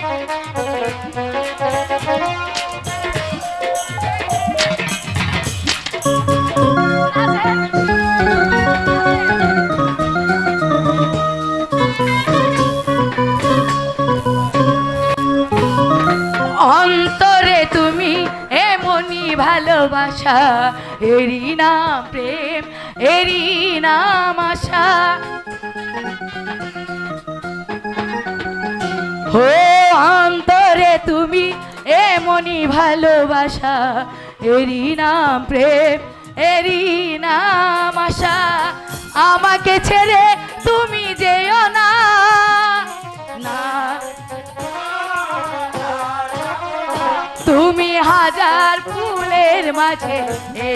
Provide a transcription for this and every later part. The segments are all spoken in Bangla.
অন্তরে তুমি এমনই ভালোবাসা এরি নাম প্রেম এরি নাম আশা। অন্তরে তুমি এমনই ভালোবাসা। এরি নাম প্রেম এরি নাম আশা। আমাকে ছেড়ে তুমি যেও না। না। তুমি হাজার ফুলের মাঝে,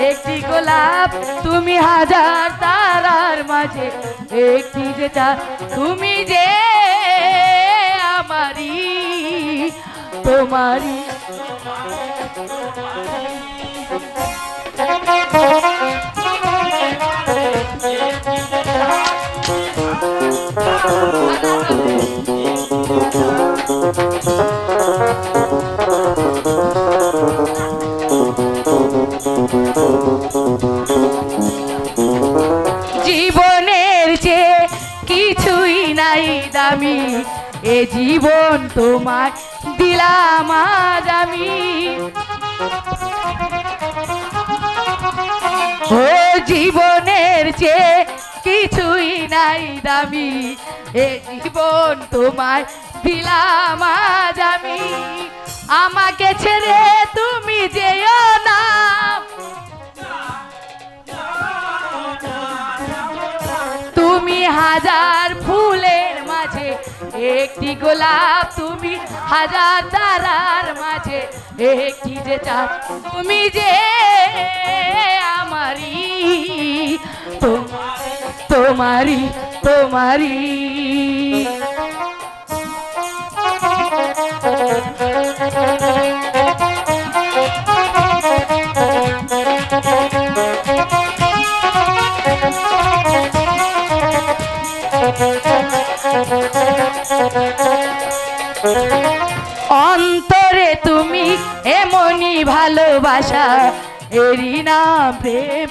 একটি গোলাপ। তুমি হাজার তারার মাঝে, একটি যে চাঁদ তুমি যে আমারি তোমারি। জীবনের যে কিছুই নাই দামি। এ জীবন তোমার দিলাম আজ আমি। ও জীবনের যে কিছুই নাই দামি, এ জীবন তোমায় দিলাম আজ আমি। আমাকে ছেড়ে তুমি যেও একটি গোলাপ তুমি হাজার তারার মাঝে, একটি যে চাঁদ তুমি যে আমারি তোমারি তোমারি তোমারি ভালোবাসা, এরি নাম প্রেম,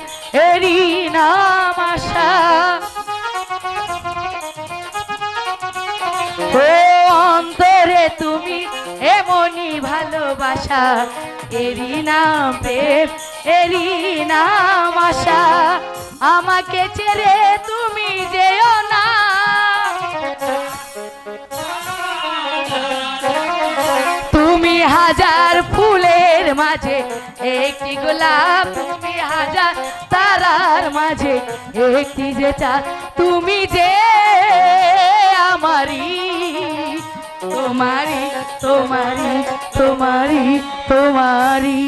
এরি নাম আশা। ও অন্তরে তুমি এমনই ভালোবাসা, এরি নাম প্রেম, এরি নাম আশা। আমাকে ছেড়ে তুমি যেও না। মাঝে, একটি গোলাপ তুমি হাজার তারার মাঝে, একটি যে চা, তুমি যে আমারি তোমারি তোমারি তোমারি তোমারি